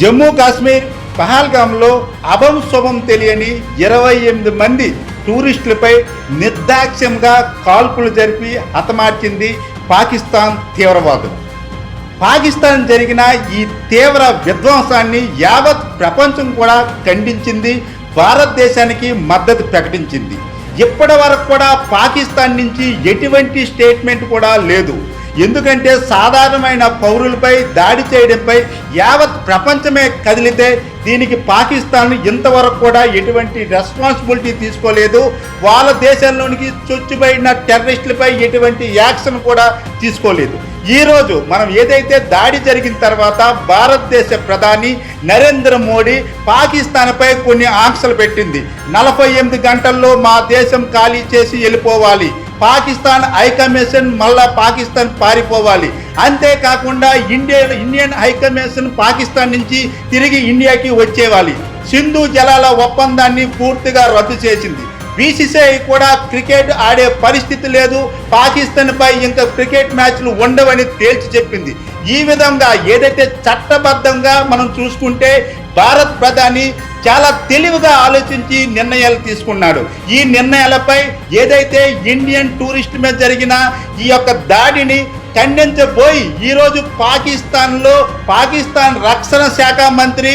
జమ్మూ కాశ్మీర్ పహల్గామ్లో అభం శుభం తెలియని ఇరవై ఎనిమిది మంది టూరిస్టులపై నిర్దాక్ష్యంగా కాల్పులు జరిపి హతమార్చింది పాకిస్తాన్ తీవ్రవాదులు. పాకిస్తాన్ జరిగిన ఈ తీవ్ర విధ్వంసాన్ని యావత్ ప్రపంచం కూడా ఖండించింది భారతదేశానికి మద్దతు ప్రకటించింది. ఇప్పటి వరకు కూడా పాకిస్తాన్ నుంచి ఎటువంటి స్టేట్మెంట్ కూడా లేదు. ఎందుకంటే సాధారణమైన పౌరులపై దాడి చేయడంపై యావత్ ప్రపంచమే కదిలితే దీనికి పాకిస్తాన్ ఇంతవరకు కూడా ఎటువంటి రెస్పాన్సిబిలిటీ తీసుకోలేదు. వాళ్ళ దేశంలోనికి చొచ్చుబడిన టెర్రరిస్టులపై ఎటువంటి యాక్షన్ కూడా తీసుకోలేదు. ఈరోజు మనం ఏదైతే దాడి జరిగిన తర్వాత భారతదేశ ప్రధాని నరేంద్ర మోడీ పాకిస్తాన్పై కొన్ని ఆంక్షలు పెట్టింది. నలభై ఎనిమిది గంటల్లో మా దేశం ఖాళీ చేసి వెళ్ళిపోవాలి. పాకిస్తాన్ హైకమిషన్ మళ్ళా పాకిస్తాన్ పారిపోవాలి. అంతేకాకుండా ఇండియా ఇండియన్ హైకమిషన్ పాకిస్తాన్ నుంచి తిరిగి ఇండియాకి వచ్చేవాలి. సింధు జలాల ఒప్పందాన్ని పూర్తిగా రద్దు చేసింది. బీసీసీఐ కూడా క్రికెట్ ఆడే పరిస్థితి లేదు. పాకిస్తాన్పై ఇంకా క్రికెట్ మ్యాచ్లు ఉండవని తేల్చి చెప్పింది. ఈ విధంగా ఏదైతే చట్టబద్ధంగా మనం చూసుకుంటే భారత్ ప్రధాని చాలా తెలివిగా ఆలోచించి నిర్ణయాలు తీసుకున్నాడు. ఈ నిర్ణయాలపై ఏదైతే ఇండియన్ టూరిస్ట్ మీద జరిగిన ఈ యొక్క దాడిని ఖండించబోయి ఈరోజు పాకిస్తాన్లో పాకిస్తాన్ రక్షణ శాఖ మంత్రి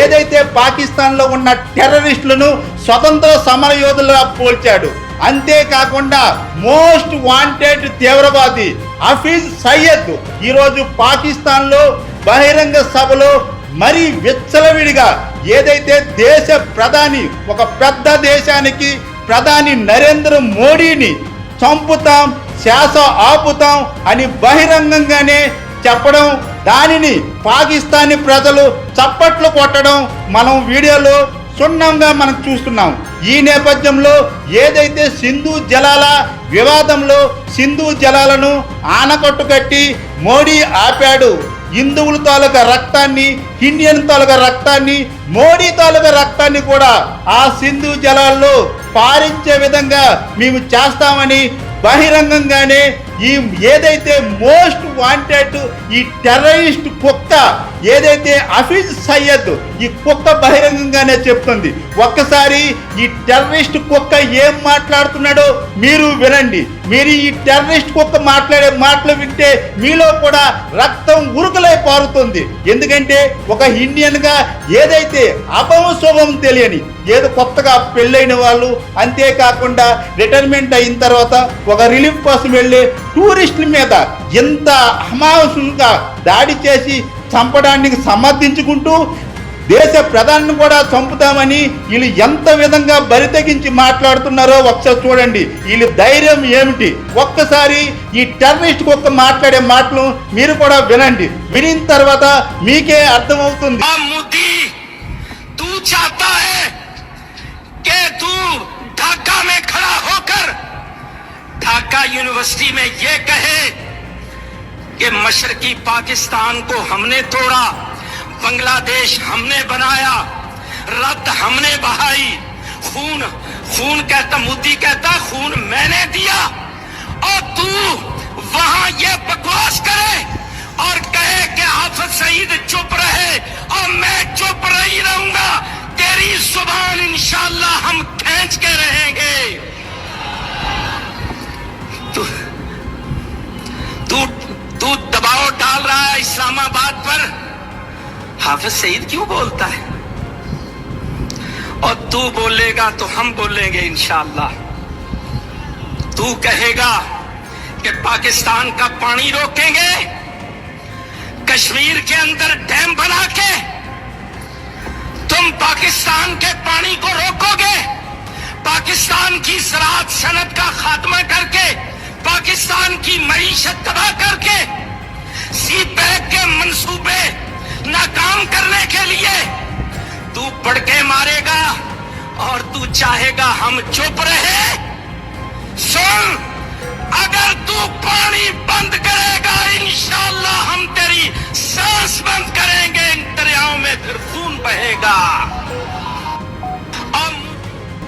ఏదైతే పాకిస్తాన్లో ఉన్న టెర్రరిస్టులను స్వతంత్ర సమరయోధులుగా పోల్చాడు. అంతేకాకుండా మోస్ట్ వాంటెడ్ తీవ్రవాది హఫీజ్ సయ్యద్ ఈరోజు పాకిస్తాన్లో బహిరంగ సభలో మరీ విచ్చలవిడిగా ఏదైతే దేశ ప్రధాని ఒక పెద్ద దేశానికి ప్రధాని నరేంద్ర మోడీని చంపుతాం శ్వాస ఆపుతాం అని బహిరంగంగానే చెప్పడం దానిని పాకిస్తానీ ప్రజలు చప్పట్లు కొట్టడం మనం వీడియోలో సున్నంగా మనం చూస్తున్నాం. ఈ నేపథ్యంలో ఏదైతే సింధు జలాల వివాదంలో సింధు జలాలను ఆనకట్టు కట్టి మోడీ ఆపాడు హిందువుల తాలూకా రక్తాన్ని ఇండియన్ తాలూకా రక్తాన్ని మోడీ తాలూకా రక్తాన్ని కూడా ఆ సింధు జలాల్లో పారించే విధంగా మేము చేస్తామని బహిరంగంగానే ఈ ఏదైతే మోస్ట్ వాంటెడ్ ఈ టెర్రరిస్ట్ కుక్క ఏదైతే హఫీజ్ సయ్యద్ ఈ కుక్క బహిరంగంగానే చెప్తుంది ఒక్కసారి ఈ టెర్రరిస్ట్ కుక్క ఏం మాట్లాడుతున్నాడో మీరు వినండి. మీరు ఈ టెర్రరిస్ట్ కుక్క మాట్లాడే మాటలు వింటే మీలో కూడా రక్తం ఉరుకులై పారుతుంది. ఎందుకంటే ఒక ఇండియన్గా ఏదైతే అపంశుభం తెలియని ఏదో కొత్తగా పెళ్ళైన వాళ్ళు అంతేకాకుండా రిటైర్మెంట్ అయిన తర్వాత ఒక రిలీఫ్ కోసం వెళ్ళే టూరిస్టుల మీద ఎంత అమావసులుగా దాడి చేసి చంపడానికి సమర్థించుకుంటూ దేశ ప్రధాని కూడా చంపుతామని వీళ్ళు ఎంత విధంగా బరితెగించి మాట్లాడుతున్నారో ఒకసారి చూడండి వీళ్ళ ధైర్యం ఏమిటి ఒక్కసారి ఈ టెర్రరిస్ట్ ఒక్క మాట్లాడే మాటలు మీరు కూడా వినండి వినిన తర్వాత మీకే అర్థమవుతుంది अब मोदी तू चाहता है कि तू ढाका में खड़ा होकर ढाका यूनिवर्सिटी में ये कहे कि मशरकी पाकिस्तान को हमने तोड़ा बांग्लादेश हमने बनाया रक्त हमने बहाई। खून खून कहता, मोदी कहता, खून मैंने दिया। और तू वहाँ ये बकवास करे और कहे कि हाफिज सईद चुप रहे और मैं चुप रही रहूँगा। तेरी ज़ुबान इंशाल्लाह हम खेच के रहेंगे। तू तू तू दबाव डाल रहा है इस्लामाबाद पर। حافظ سعید کیوں بولتا ہے؟ اور تو بولے گا تو ہم بولیں گے انشاءاللہ۔ تو کہے گا کہ پاکستان کا پانی روکیں گے، کشمیر کے اندر ڈیم بنا کے تم پاکستان کے پانی کو روکو گے، پاکستان کی زراعت صنعت کا خاتمہ کر کے، پاکستان کی معیشت تباہ کر کے، سی پیک کے منصوبے चाहेगा हम चुप रहे सुन अगर तू पानी बंद करेगा इंशाल्लाह हम तेरी सांस बंद करेंगे इन दरियाओं में फिर खून बहेगा और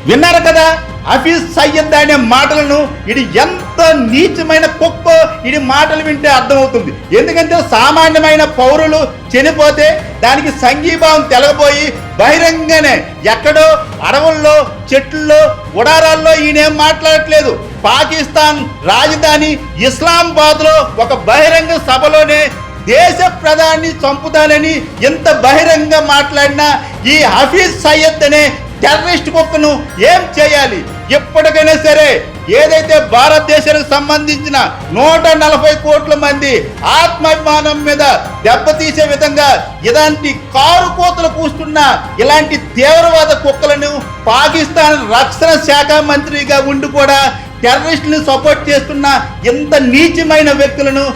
విన్నారు కదా హఫీజ్ సయ్యద్ అనే మాటలను ఇది ఎంత ఎంత నీచమైన కుక్క ఇది మాటలు వింటే అర్థమవుతుంది ఎందుకంటే సామాన్యమైన పౌరులు చనిపోతే దానికి సంఘీభావం తెలగపోయి బహిరంగనే ఎక్కడో అడవుల్లో చెట్లలో ఉడారాల్లో ఈయనేం మాట్లాడట్లేదు. పాకిస్తాన్ రాజధాని ఇస్లామాబాద్లో ఒక బహిరంగ సభలోనే దేశ ప్రధాని చంపుతానని ఎంత బహిరంగ మాట్లాడినా ఈ హఫీజ్ సయ్యద్ అనే టెర్రరిస్ట్ కుక్కను ఏం చేయాలి? ఎప్పటికైనా సరే ఏదైతే భారతదేశానికి సంబంధించిన నూట నలభై కోట్ల మంది ఆత్మాభిమానం మీద దెబ్బతీసే విధంగా ఇలాంటి కారు కోతలు కూస్తున్న ఇలాంటి తీవ్రవాద కుక్కలను పాకిస్తాన్ రక్షణ శాఖ మంత్రిగా ఉండి కూడా టెర్రరిస్టులను సపోర్ట్ చేస్తున్న ఇంత నీచమైన వ్యక్తులను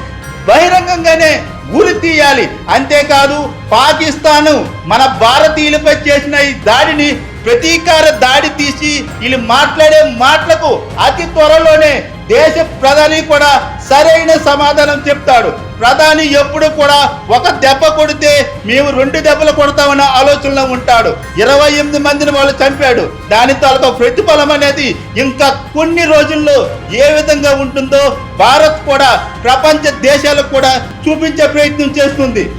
బహిరంగంగానే ఉరి తీయాలి. అంతేకాదు పాకిస్తాను మన భారతీయులపై చేసిన ఈ దాడిని ప్రతీకార దాడి తీసి వీళ్ళు మాట్లాడే మాటలకు అతి త్వరలోనే దేశ ప్రధాని కూడా సరైన సమాధానం చెప్తాడు. ప్రధాని ఎప్పుడు కూడా ఒక దెబ్బ కొడితే మేము రెండు దెబ్బలు కొడతామన్న ఆలోచనలో ఉంటాడు. ఇరవై ఎనిమిది మందిని వాళ్ళు చంపాడు. దాని తాలూకా ప్రతిఫలం అనేది ఇంకా కొన్ని రోజుల్లో ఏ విధంగా ఉంటుందో భారత్ కూడా ప్రపంచ దేశాలకు కూడా చూపించే ప్రయత్నం చేస్తుంది.